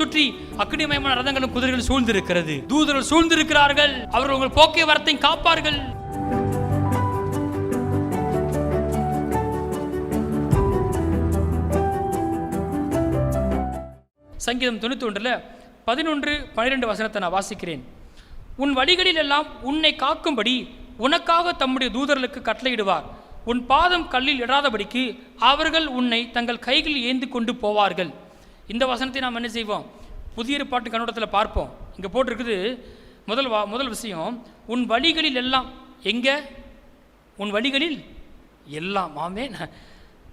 சுற்றி அக்னிமயமான ரதங்களும் குதிரைகளும் சூழ்ந்திருக்கிறது. தூதர்கள் சூழ்ந்திருக்கிறார்கள். அவர்கள் உங்கள் போக்கிய வரத்தை காப்பார்கள். சங்கீதம் தொண்ணூத்தி ஒன்றில் பதினொன்று பன்னிரெண்டு வசனத்தை நான் வாசிக்கிறேன். உன் வழிகளில் எல்லாம் உன்னை காக்கும்படி உனக்காக தம்முடைய தூதர்களுக்கு கட்டளையிடுவார். உன் பாதம் கல்லில் இடாதபடிக்கு அவர்கள் உன்னை தங்கள் கைகளில் ஏந்தி கொண்டு போவார்கள். இந்த வசனத்தை நாம் என்ன செய்வோம்? புதிய பாட்டு கண்ணோட்டத்தில் பார்ப்போம். இங்கே போட்டிருக்குது முதல் வா முதல் விஷயம் உன் வழிகளில் எல்லாம் எங்கே? உன் வழிகளில் எல்லாம். ஆமென்.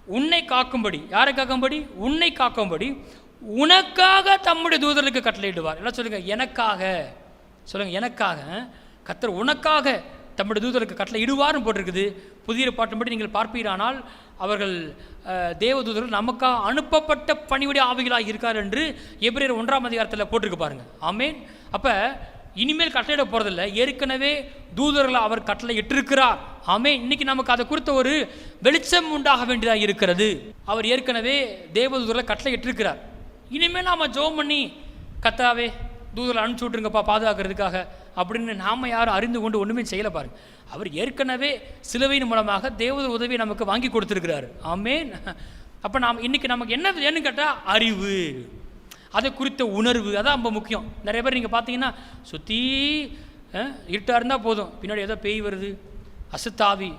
உன்னை காக்கும்படி. யாரை காக்கும்படி? உன்னை காக்கும்படி. உனக்காக தம்முடைய தூதர்களுக்கு கட்டளையிடுவார். எல்லாம் சொல்லுங்க எனக்காக. சொல்லுங்க எனக்காக. கத்தர் உனக்காக தம்முடைய தூதர்களுக்கு கட்டளை இடுவார்னு போட்டிருக்குது. புதிய பாட்டும்படி நீங்கள் பார்ப்பீரானால் அவர்கள் தேவதூதர்கள் நமக்காக அனுப்பப்பட்ட பணிவுடைய ஆவிகளாக இருக்கார் என்று எபிரேயர் ஒன்றாம் அதிகாரத்தில் போட்டிருக்கு பாருங்கள் ஆமேன். அப்போ இனிமேல் கட்டளையிட போகிறதில்ல ஏற்கனவே தூதர்களை அவர் கட்டளை இட்டிருக்கிறார். ஆமே இன்னைக்கு நமக்கு அதை குறித்த ஒரு வெளிச்சம் உண்டாக வேண்டியதாக இருக்கிறது. அவர் ஏற்கனவே தேவதூதர்களை கட்டளை இட்டிருக்கிறார். இனிமேல் நாம் ஜோம் பண்ணி கத்தாவே தூதரை அனுப்பிச்சி விட்ருங்கப்பா பாதுகாக்கிறதுக்காக. அப்படின்னு நாம் யாரும் அறிந்து கொண்டு ஒன்றுமே செய்யலை பாருங்க. அவர் ஏற்கனவே சிலுவையின் மூலமாக தேவதூர் உதவி நமக்கு வாங்கி கொடுத்துருக்கிறார். ஆமேன். அப்போ நாம் இன்னைக்கு நமக்கு என்ன வேணும்னு கேட்டால் அறிவு. அதை குறித்த உணர்வு. அதான் ரொம்ப முக்கியம். நிறைய பேர் நீங்கள் பார்த்தீங்கன்னா சுற்றி இருட்டாக இருந்தால் போதும். பின்னாடி ஏதோ பேய் வருது அசுத்தாவி.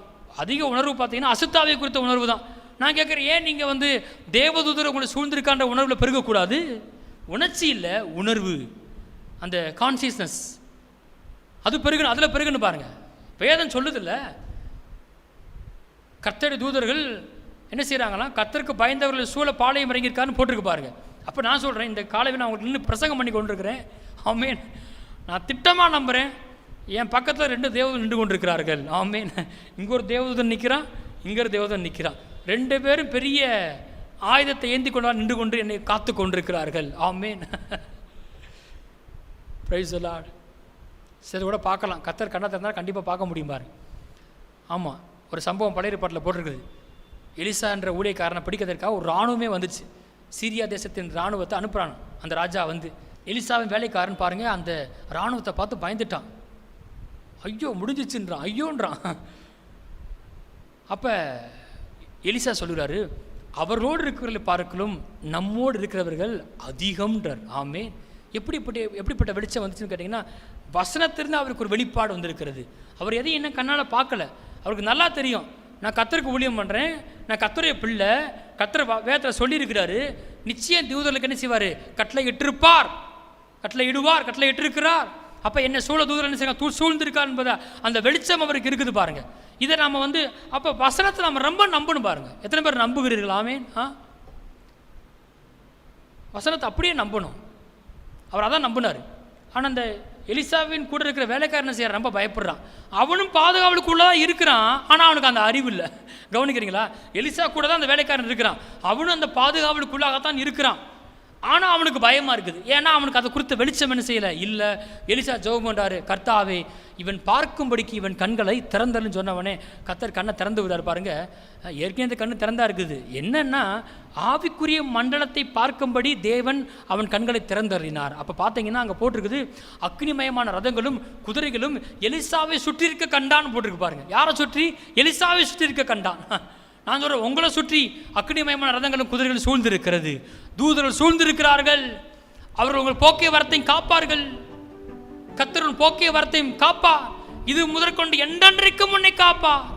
அதிக உணர்வு பார்த்தீங்கன்னா அசுத்தாவி குறித்த உணர்வு தான். நான் கேட்குறேன் ஏன் நீங்கள் வந்து தேவதூதர் உங்களை சூழ்ந்திருக்கான்ற உணர்வில் பெருகக்கூடாது? உணர்ச்சி இல்லை உணர்வு. அந்த கான்சியஸ்னஸ் அது பெருகணும் அதில் பெருகுன்னு பாருங்கள் வேதம் சொல்லுதில்ல கத்தடி தூதர்கள் என்ன செய்கிறாங்களாம் கத்தருக்கு பயந்தவர்கள் சூழ பாளையம் இறங்கியிருக்காருன்னு போட்டிருக்கு பாருங்க. அப்போ நான் சொல்கிறேன் இந்த காலையில் நான் உங்களுக்கு நின்று பிரசங்கம் பண்ணி கொண்டிருக்கிறேன். ஆமேன். நான் திட்டமாக நம்புகிறேன் என் பக்கத்தில் ரெண்டு தேவதூதன் நின்று கொண்டிருக்கிறார்கள். ஆமேன். இங்கே ஒரு தேவதூதன் நிற்கிறான் இங்கே ஒரு தேவதன் நிற்கிறான் ரெண்டு பேரும் பெரிய ஆயுதத்தை ஏந்தி கொண்டு நின்று கொண்டு என்னை காத்து கொண்டிருக்கிறார்கள். ஆமேன். ப்ரைஸ் லார்ட் சரி கூட பார்க்கலாம். கத்தர் கண்ணா திறந்தால் கண்டிப்பாக பார்க்க முடியும் பாரு. ஆமாம் ஒரு சம்பவம் பழைய பாட்டில் போட்டிருக்குது. எலிசா என்ற ஊழியக்காரனை பிடிக்கிறதுக்காக ஒரு இராணுவமே வந்துச்சு சீரியா தேசத்தின் இராணுவத்தை அனுப்புகிறான் அந்த ராஜா வந்து எலிசாவின் வேலைக்காரன் பாருங்கள் அந்த இராணுவத்தை பார்த்து பயந்துட்டான். ஐயோ முடிஞ்சிச்சுன்றான் ஐயோன்றான். அப்போ எலிசா சொல்லுறாரு அவரோடு இருக்கிற பார்க்கலும் நம்மோடு இருக்கிறவர்கள் அதிகம்ன்றார். ஆமே எப்படிப்பட்ட எப்படிப்பட்ட வெளிச்சம் வந்துச்சுன்னு கேட்டிங்கன்னா வசனத்திலிருந்து அவருக்கு ஒரு வெளிப்பாடு வந்திருக்கிறது. அவர் எதையும் என்ன கண்ணால் பார்க்கல. அவருக்கு நல்லா தெரியும். நான் கத்தருக்கு ஊழியம் பண்ணுறேன் நான் கத்தருடைய பிள்ளை. கத்தரை வேதத்தில் சொல்லியிருக்கிறாரு. நிச்சயம் தூதர்களுக்கு என்ன செய்வார்? கட்டளை இட்டிருப்பார். கட்டளை இடுவார். கட்டளை இட்டிருக்கிறார். அப்போ என்ன சூழ தூதர் என்ன செய்ய தூ சூழ்ந்திருக்கார் என்பதை அந்த வெளிச்சம் அவருக்கு இருக்குது பாருங்கள் இதை நம்ம வந்து அப்போ வசனத்தை நம்ம ரொம்ப நம்பணும் பாருங்கள் எத்தனை பேர் நம்புகிறீர்கள்? ஆமேன். ஆ? வசனத்தை அப்படியே நம்பணும். அவர் அதான் நம்பினார். ஆனால் அந்த எலிசாவின் கூட இருக்கிற வேலைக்காரனை செய்கிற ரொம்ப பயப்படுறான். அவனும் பாதுகாவலுக்குள்ளே தான் இருக்கிறான் ஆனால் அவனுக்கு அந்த அறிவு இல்லை. கவனிக்கிறீங்களா? எலிசா கூட தான் அந்த வேலைக்காரன் இருக்கிறான். அவனும் அந்த பாதுகாவலுக்குள்ளாகத்தான் இருக்கிறான். ஆனால் அவனுக்கு பயமாக இருக்குது. ஏன்னா அவனுக்கு அதை குறித்த வெளிச்சம் என்ன செய்யலை? இல்லை. எலிசா ஜோகம் பண்றாரு. கர்த்தாவே இவன் பார்க்கும்படிக்கு இவன் கண்களை திறந்தல்னு சொன்னவனே கத்தர் கண்ணை திறந்து விடார் பாருங்க. ஏற்கனவே இந்த கண்ணு திறந்தா இருக்குது. என்னன்னா ஆவிக்குரிய மண்டலத்தை பார்க்கும்படி தேவன் அவன் கண்களை திறந்தறினார் அப்போ பார்த்தீங்கன்னா அங்கே போட்டிருக்குது அக்னிமயமான ரதங்களும் குதிரைகளும் எலிசாவை சுற்றி இருக்க கண்டான்னு போட்டிருக்கு பாருங்க. யாரை சுற்றி? எலிசாவை சுற்றி இருக்க கண்டான். நான் சொல்கிறேன் உங்களை சுற்றி அக்னிமயமான ரதங்களும் குதிரைகளும் சூழ்ந்திருக்கிறது. தூதர்கள் சூழ்ந்திருக்கிறார்கள். அவர்கள் உங்கள் போக்கிய வரத்தையும் காப்பார்கள். கத்தருள் போக்கிய வரத்தையும் காப்பா. இது முதற்கொண்டு என்றென்றைக்கும் உன்னை காப்பா.